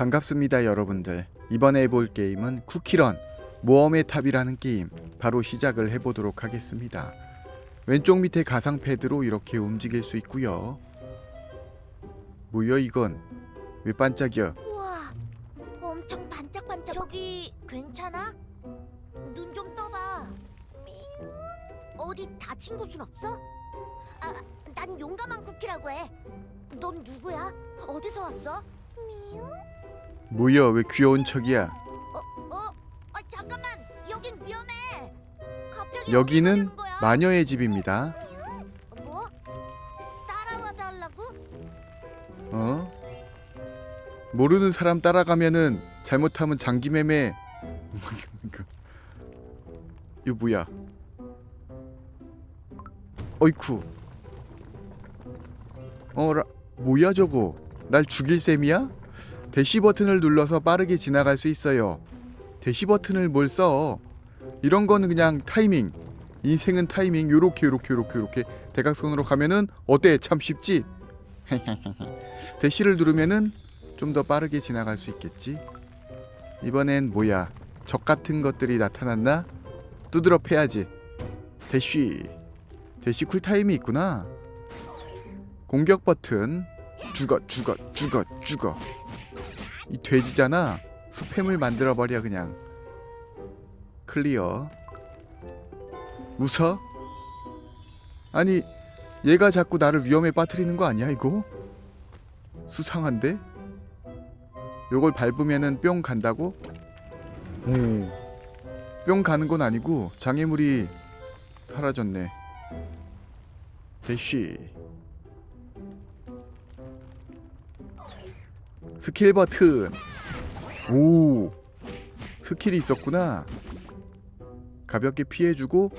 반갑습니다 여러분들 이번에 해볼 게임은 쿠키런 모험의 탑이라는 게임 바로 시작을 해보도록 하겠습니다 왼쪽 밑에 가상 패드로 이렇게 움직일 수 있고요 뭐야 이건 왜 반짝여 우와, 엄청 반짝반짝. 저기 괜찮아? 눈 좀 떠봐. 어디 다친 곳은 없어? 아, 난 용감한 쿠키라고 해. 넌 누구야? 어디서 왔어? 미우. 뭐야 왜 귀여운 척이야 어, 어, 아, 잠깐만. 여긴 위험해. 갑자기 여기는 거야? 마녀의 집입니다 뭐? 따라와 달라고? 어? 모르는 사람 따라가면은 잘못하면 장기매매 이거 뭐야 어이쿠 어라 뭐야 저거 날 죽일 셈이야? 대시 버튼을 눌러서 빠르게 지나갈 수 있어요 대시 버튼을 뭘 써? 이런 거는 그냥 타이밍 인생은 타이밍 요렇게 요렇게 요렇게 요렇게 대각선으로 가면은 어때 참 쉽지? 대시를 누르면은 좀 더 빠르게 지나갈 수 있겠지. 이번엔 뭐야? 적 같은 것들이 나타났나? 두드러 패야지. 대시. 대시 쿨타임이 있구나. 공격 버튼. 죽어, 죽어, 죽어, 죽어. 이 돼지잖아. 스팸을 만들어 버려 그냥. 클리어. 웃어? 아니, 얘가 자꾸 나를 위험에 빠뜨리는 거 아니야 이거? 수상한데? 요걸 밟으면은 뿅 간다고? 오. 뿅 가는 건 아니고 장애물이 사라졌네. 대쉬. 스킬 버튼. 오. 스킬이 있었구나. 가볍게 피해주고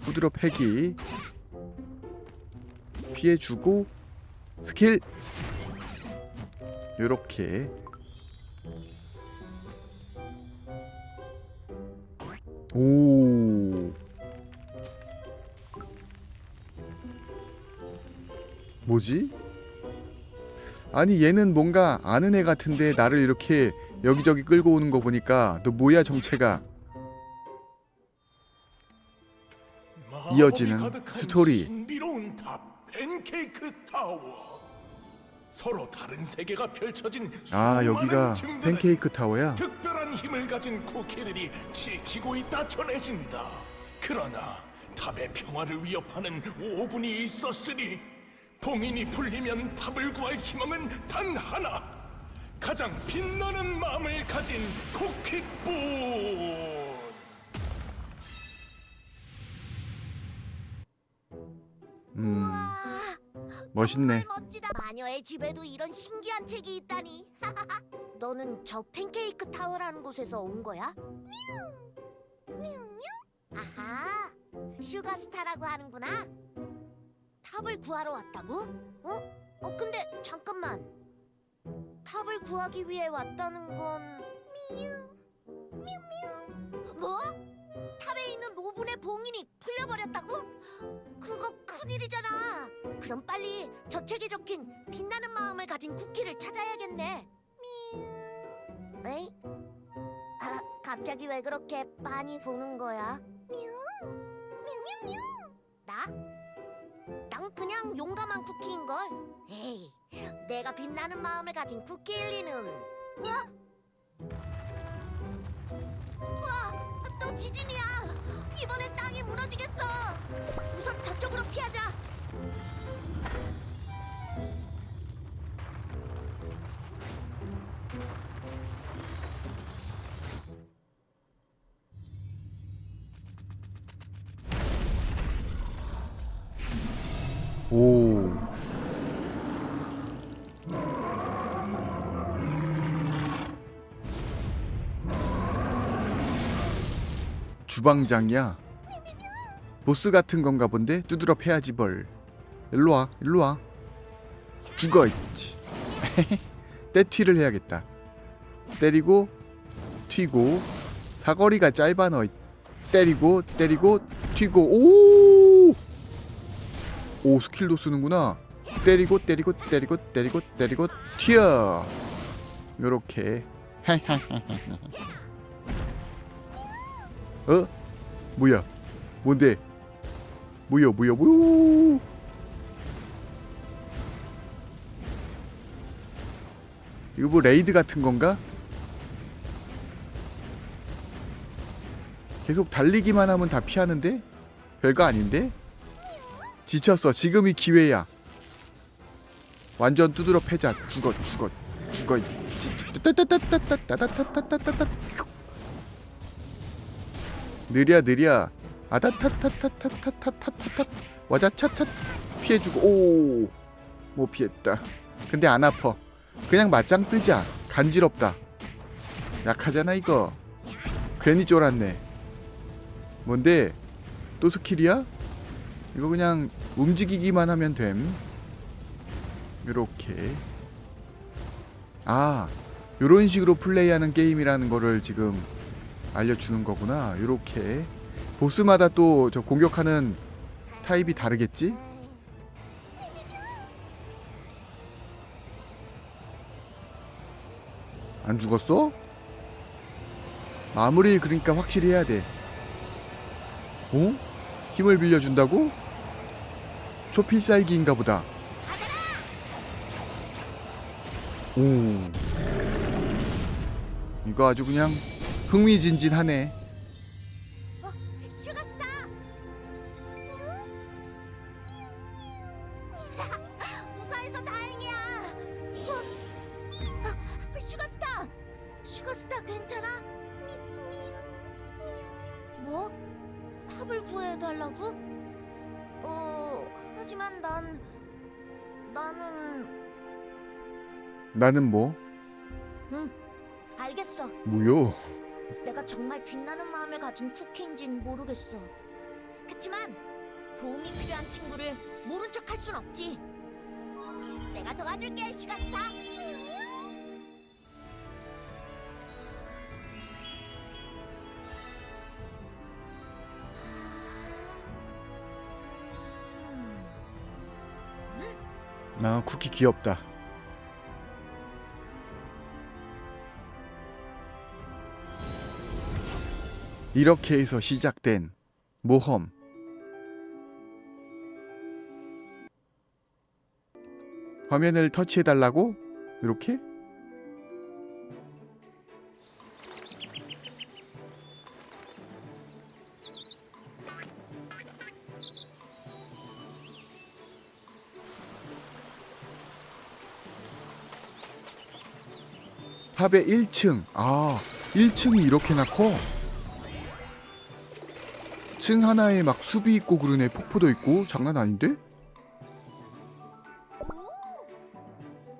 후드러 패기. 피해주고 스킬. 요렇게 오. 뭐지? 아니 얘는 뭔가 아는 애 같은데 나를 이렇게 여기저기 끌고 오는 거 보니까 너 뭐야 정체가 이어지는 스토리. 서로 다른 세계가 펼쳐진 아 여기가 팬케이크 타워야? 특별한 힘을 가진 쿠키들이 지키고 있다 전해진다. 그러나 탑의 평화를 위협하는 오분이 있었으니 봉인이 풀리면 탑을 구할 희망은 단 하나. 가장 빛나는 마음을 가진 쿠키뿐. 음 와, 멋있네 정말 멋지다. 마녀의 집에도 이런 신기한 책이 있다니. 너는 저 팬케이크 타워라는 곳에서 온 거야? 뮤. 뮤 뮤. 아하. 슈가스타라고 하는구나. 탑을 구하러 왔다고? 어? 어 근데 잠깐만. 탑을 구하기 위해 왔다는 건 미유. 뮤뮤. 뭐? 탑에 있는 노분의 봉인이 풀려버렸다고? 그거 큰일이잖아. 그럼 빨리 저 책에 적힌 빛나는 마음을 가진 쿠키를 찾아야겠네. 미. 에이? 아, 갑자기 왜 그렇게 많이 보는 거야? 뮤. 뮤뮤뮤. 나? 난 그냥 용감한 쿠키인 걸. 에이, 내가 빛나는 마음을 가진 쿠키일 리는. 야! 와, 또 지진이야. 이번엔 땅이 무너지겠어. 우선 저쪽으로 피하자. 오. 주방장이야. 보스 같은 건가 본데 두드러 패야지 벌 일로 와 일로 와. 죽어 있지 떼튀를 해야겠다. 때리고 튀고 사거리가 짧아 너. 때리고 때리고 튀고. 오! 오 스킬도 쓰는구나 때리고 때리고 때리고 때리고 때리고 튀어 요렇게 어? 뭐야 뭔데 뭐야 뭐야 뭐야 이거 뭐 레이드 같은 건가? 계속 달리기만 하면 다 피하는데? 별거 아닌데? 지쳤어. 지금이 기회야. 완전 두드러 패자. 죽어, 죽어, 죽어. 느려, 느려. 아다타타타타타타타타. 와자차차. 피해주고. 오. 못 피했다. 근데 안 아파. 그냥 맞짱 뜨자. 간지럽다. 약하잖아 이거. 괜히 쫄았네. 뭔데? 또 스킬이야? 이거 그냥 움직이기만 하면 됨. 요렇게. 아, 요런 식으로 플레이하는 게임이라는 거를 지금 알려주는 거구나. 요렇게. 보스마다 또 저 공격하는 타입이 다르겠지? 안 죽었어? 마무리 그러니까 확실히 해야 돼. 어? 힘을 빌려준다고? 초필살기인가 보다. 오. 이거 아주 그냥 흥미진진하네. 나는 뭐? 알겠어. 뭐요? 내가 정말 빛나는 마음을 가진 쿠키인진 모르겠어. 그치만 도움이 필요한 친구를 모른 척 할 순 없지. 내가 도와줄게, 슈가스타. 나 쿠키 귀엽다. 이렇게 해서 시작된 모험. 화면을 터치해 달라고? 이렇게? 탑의 1층. 아, 1층이 이렇게나 커. 층 하나에 막 숲이 있고 그러네. 폭포도 있고. 장난 아닌데?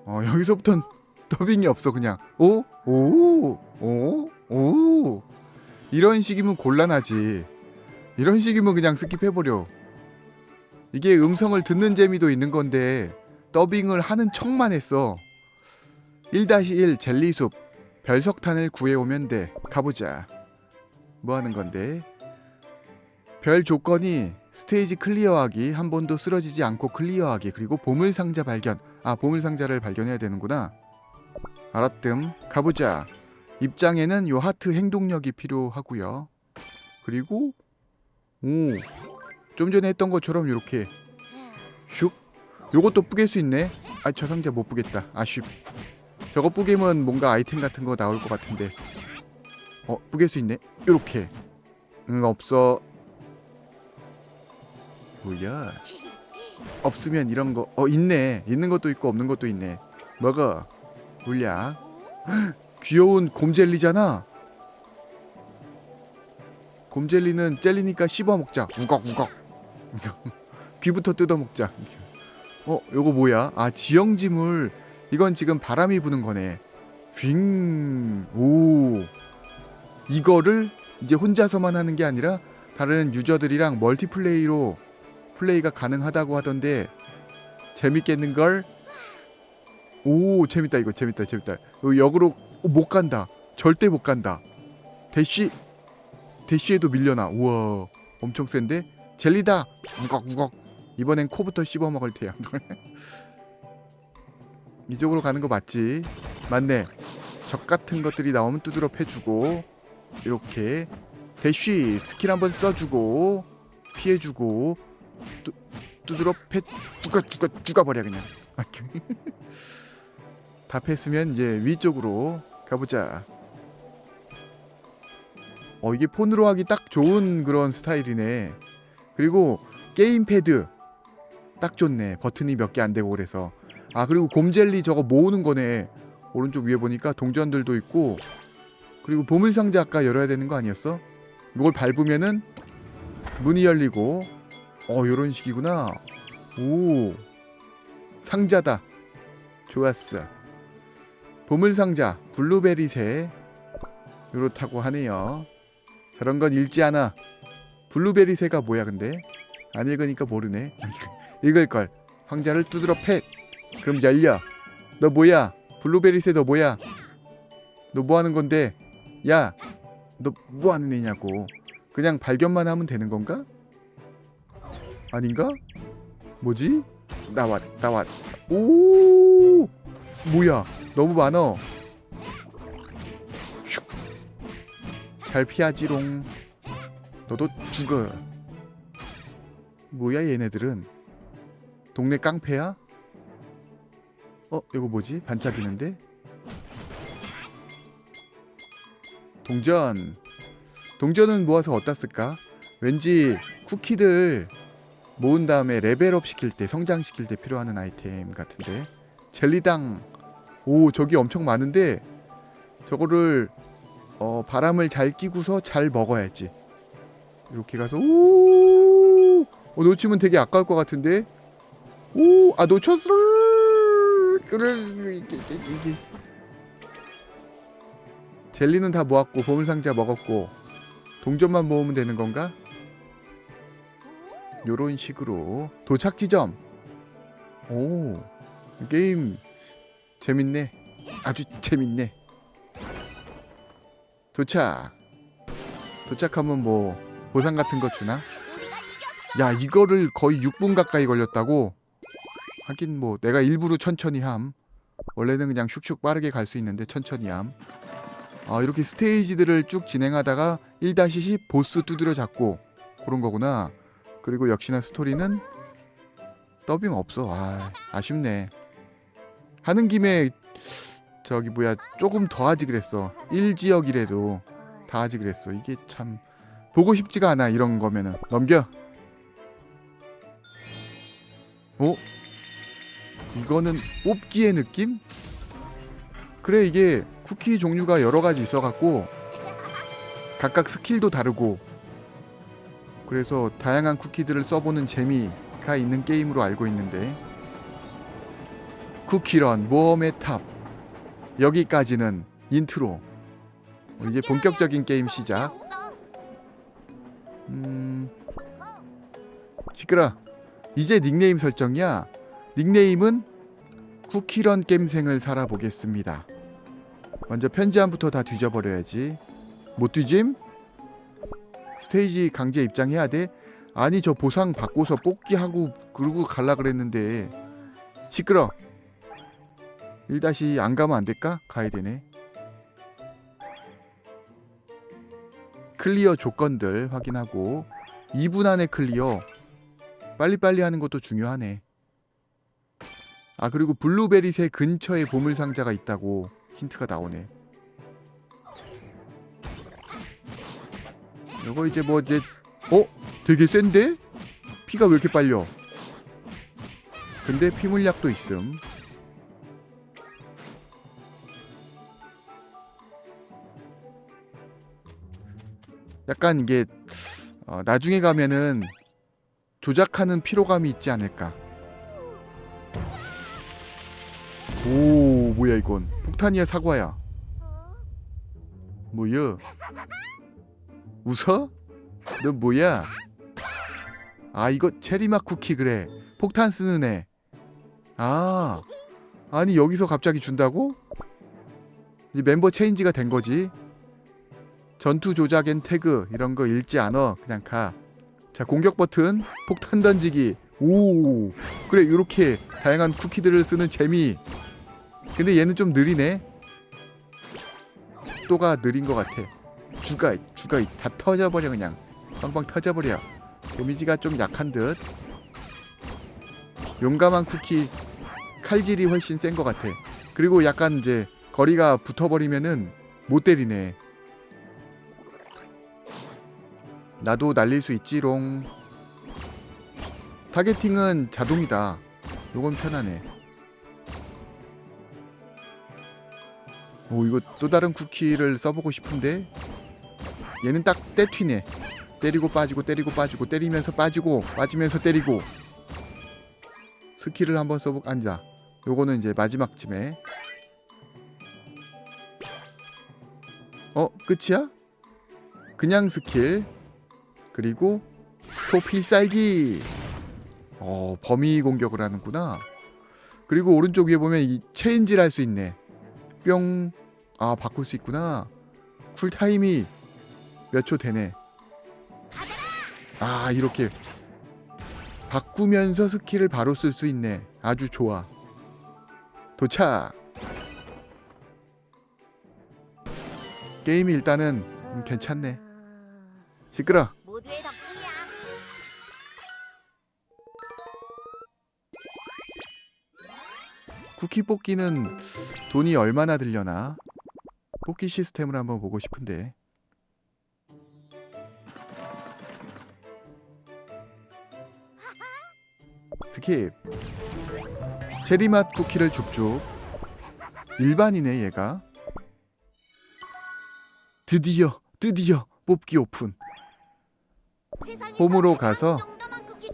어, 여기서부턴 더빙이 없어 그냥. 오, 오, 오, 오. 이런 식이면 곤란하지. 이런 식이면 그냥 스킵해 버려. 이게 음성을 듣는 재미도 있는 건데 더빙을 하는 척만 했어. 1-1 젤리숲 별석탄을 구해오면 돼. 가보자. 뭐 하는 건데? 별 조건이 스테이지 클리어하기, 한 번도 쓰러지지 않고 클리어하기, 그리고 보물 상자 발견. 아, 보물 상자를 발견해야 되는구나. 알았뜸. 가보자. 입장에는 요 하트 행동력이 필요하고요. 그리고 오. 좀 전에 했던 것처럼 이렇게 슉. 요것도 뿌갤 수 있네. 아, 저 상자 못 뿌겠다. 아쉽. 저거 뿌개면 뭔가 아이템 같은 거 나올 것 같은데. 어, 뿌갤 수 있네. 요렇게. 응, 없어. 뭐야? 없으면 이런 거. 어, 있네. 있는 것도 있고 없는 것도 있네. 먹어. 물약. 헉, 귀여운 곰젤리잖아. 곰젤리는 젤리니까 씹어 먹자. 우걱우걱. 귀부터 뜯어 먹자. 어, 요거 뭐야? 아, 지형지물. 이건 지금 바람이 부는 거네. 빙. 오. 이거를 이제 혼자서만 하는 게 아니라 다른 유저들이랑 멀티플레이로 플레이가 가능하다고 하던데 재밌겠는 걸? 오 재밌다 이거 재밌다 재밌다. 이거 역으로 어, 못 간다. 절대 못 간다. 대쉬 대쉬에도 밀려나. 우와 엄청 센데 젤리다. 우걱우걱. 이번엔 코부터 씹어 먹을 테야. 이쪽으로 가는 거 맞지? 맞네. 적 같은 것들이 나오면 두드러 패주고 이렇게 대쉬 스킬 한번 써주고 피해주고 뚜, 두드러 패 뚜가 뚜가 뚜가 버려 그냥. 다 패으면 이제 위쪽으로 가보자. 어 이게 폰으로 하기 딱 좋은 그런 스타일이네. 그리고 게임 패드 딱 좋네. 버튼이 몇 개 안 되고 그래서. 아 그리고 곰젤리 저거 모으는 거네. 오른쪽 위에 보니까 동전들도 있고. 그리고 보물상자 아까 열어야 되는 거 아니었어? 이걸 밟으면은 문이 열리고 어 요런 식이구나. 오 상자다. 좋았어. 보물상자 블루베리새. 요렇다고 하네요. 저런 건 읽지 않아. 블루베리새가 뭐야 근데? 안 읽으니까 모르네. 읽을걸. 황자를 두드러 패 그럼 열려. 너 뭐야? 블루베리새 너 뭐야? 너 뭐 하는 건데? 야 너 뭐 하는 애냐고. 그냥 발견만 하면 되는 건가 아닌가? 뭐지? 나왔 나왔. 오! 뭐야? 너무 많어. 슉. 잘 피하지롱. 너도 죽어. 뭐야 얘네들은? 동네 깡패야? 어 이거 뭐지? 반짝이는데? 동전. 동전은 모아서 어디다 쓸까? 왠지 쿠키들 모은 다음에 레벨업 시킬 때 성장시킬 때 필요하는 아이템 같은데. 젤리당. 오 저기 엄청 많은데 저거를 어, 바람을 잘 끼고서 잘 먹어야지. 이렇게 가서 오! 어, 놓치면 되게 아까울 것 같은데. 오 아 놓쳤어 이게, 이게, 이게. 젤리는 다 모았고 보물상자 먹었고 동전만 모으면 되는 건가? 요런 식으로 도착 지점. 오 게임 재밌네. 아주 재밌네. 도착. 도착하면 뭐 보상 같은 거 주나? 야 이거를 거의 6분 가까이 걸렸다고? 하긴 뭐 내가 일부러 천천히 함. 원래는 그냥 슉슉 빠르게 갈 수 있는데 천천히 함. 아 이렇게 스테이지들을 쭉 진행하다가 1-10 보스 두드려 잡고 그런 거구나. 그리고 역시나 스토리는 더빙 없어. 아 아쉽네. 하는 김에 저기 뭐야 조금 더 하지 그랬어. 1지역이라도 다 하지 그랬어. 이게 참 보고 싶지가 않아 이런 거면은 넘겨. 어? 이거는 뽑기의 느낌? 그래 이게 쿠키 종류가 여러 가지 있어갖고 각각 스킬도 다르고 그래서 다양한 쿠키들을 써보는 재미가 있는 게임으로 알고 있는데 쿠키런 모험의 탑. 여기까지는 인트로. 이제 본격적인 게임 시작. 음 시끄러. 이제 닉네임 설정이야. 닉네임은 쿠키런 겜생을 살아보겠습니다. 먼저 편지함부터 다 뒤져버려야지. 못 뒤짐? 스테이지 강제 입장해야 돼? 아니 저 보상 받고서 뽑기 하고 그러고 갈라 그랬는데. 시끄러. 1다시 안 가면 안 될까? 가야 되네. 클리어 조건들 확인하고. 2분 안에 클리어. 빨리빨리 하는 것도 중요하네. 아 그리고 블루베리새 근처에 보물상자가 있다고 힌트가 나오네 이거 이제 뭐 이제 어? 되게 센데? 피가 왜 이렇게 빨려? 근데 피 물약도 있음. 약간 이게 어, 나중에 가면은 조작하는 피로감이 있지 않을까. 오 뭐야 이건 폭탄이야 사과야. 뭐야? 웃어? 너 뭐야? 아 이거 체리맛 쿠키 그래 폭탄 쓰는 애. 아 아니 여기서 갑자기 준다고? 이제 멤버 체인지가 된 거지. 전투 조작엔 태그 이런 거 읽지 않아 그냥 가. 자 공격 버튼 폭탄 던지기 오 그래 이렇게 다양한 쿠키들을 쓰는 재미. 근데 얘는 좀 느리네. 속도가 느린 것 같아. 주가 주가 다 터져버려 그냥 빵빵 터져버려. 데미지가 좀 약한 듯. 용감한 쿠키 칼질이 훨씬 센 것 같아. 그리고 약간 이제 거리가 붙어버리면은 못 때리네. 나도 날릴 수 있지롱. 타겟팅은 자동이다. 요건 편하네. 오 이거 또 다른 쿠키를 써보고 싶은데 얘는 딱 떼튀네. 때리고 빠지고 때리고 빠지고 때리면서 빠지고 빠지면서 때리고. 스킬을 한번 써보 아니다. 요거는 이제 마지막쯤에. 어 끝이야? 그냥 스킬. 그리고 초필살기. 어 범위 공격을 하는구나. 그리고 오른쪽 위에 보면 이 체인지를 할 수 있네. 뿅 아 바꿀 수 있구나. 쿨타임이 몇 초 되네. 아 이렇게 바꾸면서 스킬을 바로 쓸 수 있네. 아주 좋아. 도착! 게임이 일단은 음, 괜찮네. 시끄러. 쿠키 뽑기는 돈이 얼마나 들려나? 뽑기 시스템을 한번 보고 싶은데 스킵 체리맛 쿠키를 줍줍 일반이네 얘가 드디어 드디어 뽑기 오픈. 홈으로 가서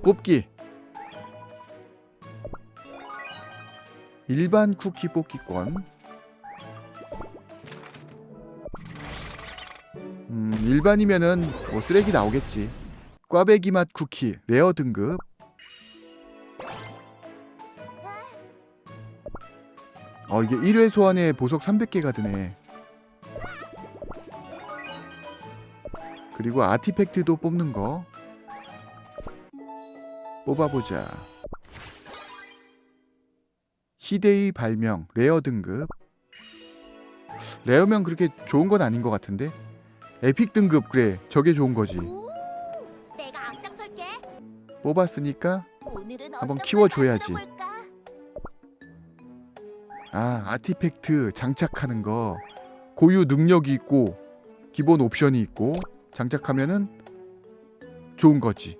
뽑기. 일반 쿠키 뽑기권. 음 일반이면은 뭐 쓰레기 나오겠지. 꽈배기 맛 쿠키 레어 등급 어 이게 1회 소환에 보석 300개가 드네 그리고 아티팩트도 뽑는 거 뽑아보자. 희대의 발명 레어 등급. 레어면 그렇게 좋은 건 아닌 것 같은데. 에픽 등급 그래 저게 좋은 거지. 뽑았으니까 한번 키워줘야지. 아 아티팩트 장착하는 거 고유 능력이 있고 기본 옵션이 있고 장착하면은 좋은 거지.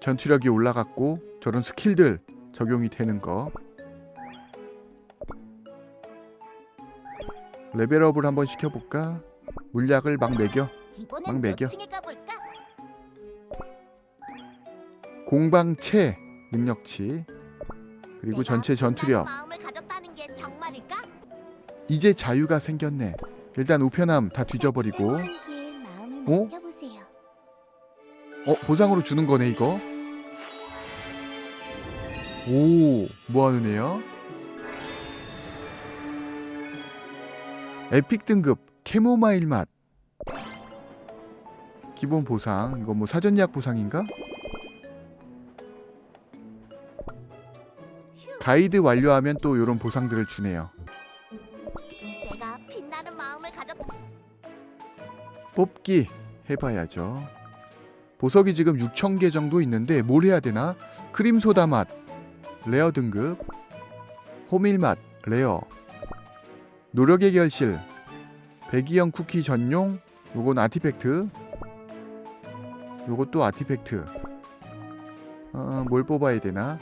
전투력이 올라갔고 저런 스킬들 적용이 되는 거. 레벨업을 한번 시켜볼까? 물약을 막 매겨. 막 매겨. 공방체 능력치 그리고 전체 전투력 마음을 가졌다는 게 정말일까? 이제 자유가 생겼네. 일단 우편함 다 뒤져버리고 어? 어 보상으로 주는 거네 이거. 오 뭐하는 애야? 에픽 등급 캐모마일 맛. 기본 보상 이거 뭐 사전 예약 보상인가? 가이드 완료하면 또 이런 보상들을 주네요. 내가 빛나는 마음을 가졌. 뽑기 해봐야죠. 보석이 지금 6,000개 정도 있는데 뭘 해야 되나? 크림 소다 맛 레어 등급, 호밀 맛 레어, 노력의 결실, 배기형 쿠키 전용, 요건 아티팩트, 요것도 아티팩트. 어, 뭘 뽑아야 되나?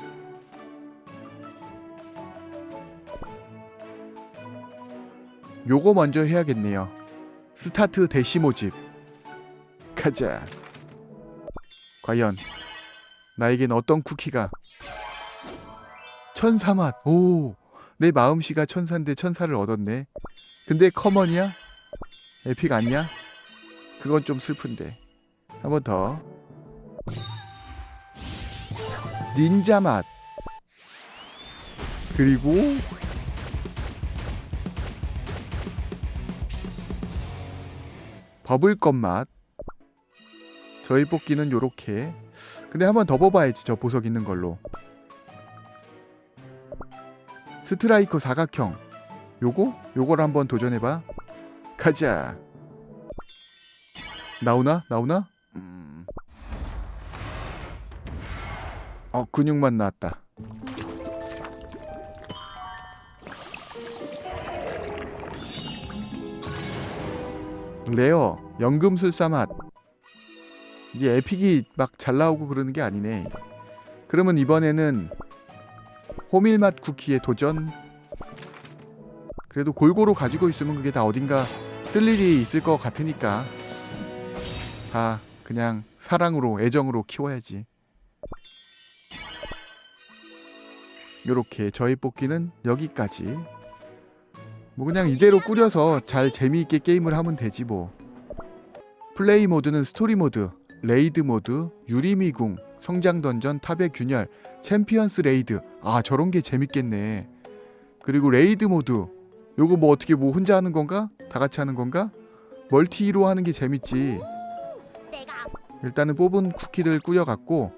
요거 먼저 해야겠네요. 스타트 대시 모집. 가자. 과연 나에겐 어떤 쿠키가? 천사 맛. 오 내 마음씨가 천사인데 천사를 얻었네. 근데 커먼이야? 에픽 아니야? 그건 좀 슬픈데. 한 번 더. 닌자 맛. 그리고 버블껌 맛. 저희 뽑기는 요렇게. 근데 한 번 더 뽑아야지 저 보석 있는 걸로. 스트라이커 사각형 요거 요걸 한번 도전해봐 가자 나오나 나오나 음. 어 근육만 나왔다 레어 연금술사 맛. 이게 에픽이 막 잘 나오고 그러는 게 아니네. 그러면 이번에는 호밀맛 쿠키에 도전. 그래도 골고루 가지고 있으면 그게 다 어딘가 쓸 일이 있을 것 같으니까 다 그냥 사랑으로 애정으로 키워야지. 요렇게 저희 뽑기는 여기까지 뭐 그냥 이대로 꾸려서 잘 재미있게 게임을 하면 되지 뭐. 플레이 모드는 스토리 모드 레이드 모드 유리미궁 성장 던전 탑의 균열 챔피언스 레이드. 아 저런 게 재밌겠네. 그리고 레이드 모드. 요거 뭐 어떻게 뭐 혼자 하는 건가? 다 같이 하는 건가? 멀티로 하는 게 재밌지. 일단은 뽑은 쿠키들 꾸려갖고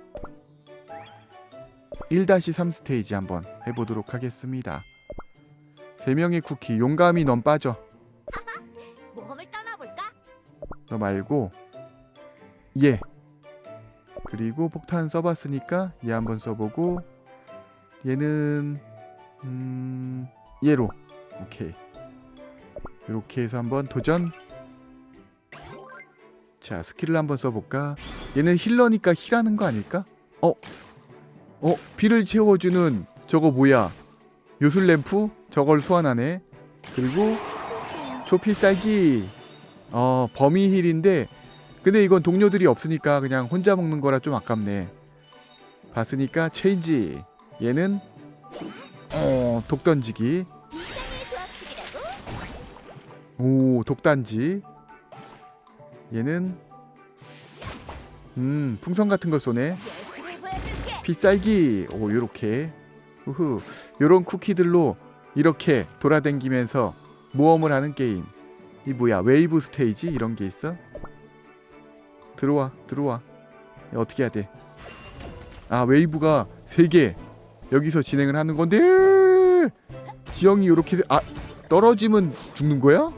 1-3 스테이지 한번 해보도록 하겠습니다. 세 명의 쿠키 용감히 넌 빠져. 모험을 떠나볼까? 너 말고 얘. 그리고 폭탄 써봤으니까 얘 한번 써보고 얘는 음 얘로 오케이. 이렇게 해서 한번 도전. 자 스킬을 한번 써볼까? 얘는 힐러니까 힐하는 거 아닐까? 어? 어? 피를 채워주는 저거 뭐야? 요술 램프? 저걸 소환하네. 그리고 초필살기. 어 범위 힐인데 근데 이건 동료들이 없으니까 그냥 혼자 먹는 거라 좀 아깝네. 봤으니까 체인지. 얘는 어 독 던지기. 오 독단지. 얘는 음 풍선 같은 걸 쏘네. 빗살기 오 요렇게 후후 요런 쿠키들로 이렇게 돌아다니면서 모험을 하는 게임. 이 뭐야 웨이브 스테이지? 이런 게 있어? 들어와 들어와. 어떻게 해야 돼 아 웨이브가 세 개. 여기서 진행을 하는 건데. 지형이 요렇게 세- 아 떨어지면 죽는 거야?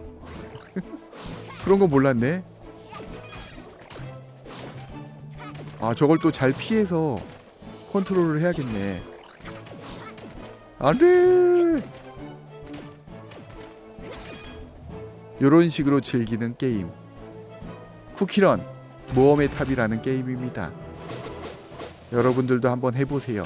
그런 거 몰랐네. 아 저걸 또 잘 피해서 컨트롤을 해야겠네. 안돼. 이런 식으로 즐기는 게임. 쿠키런 모험의 탑이라는 게임입니다. 여러분들도 한번 해보세요.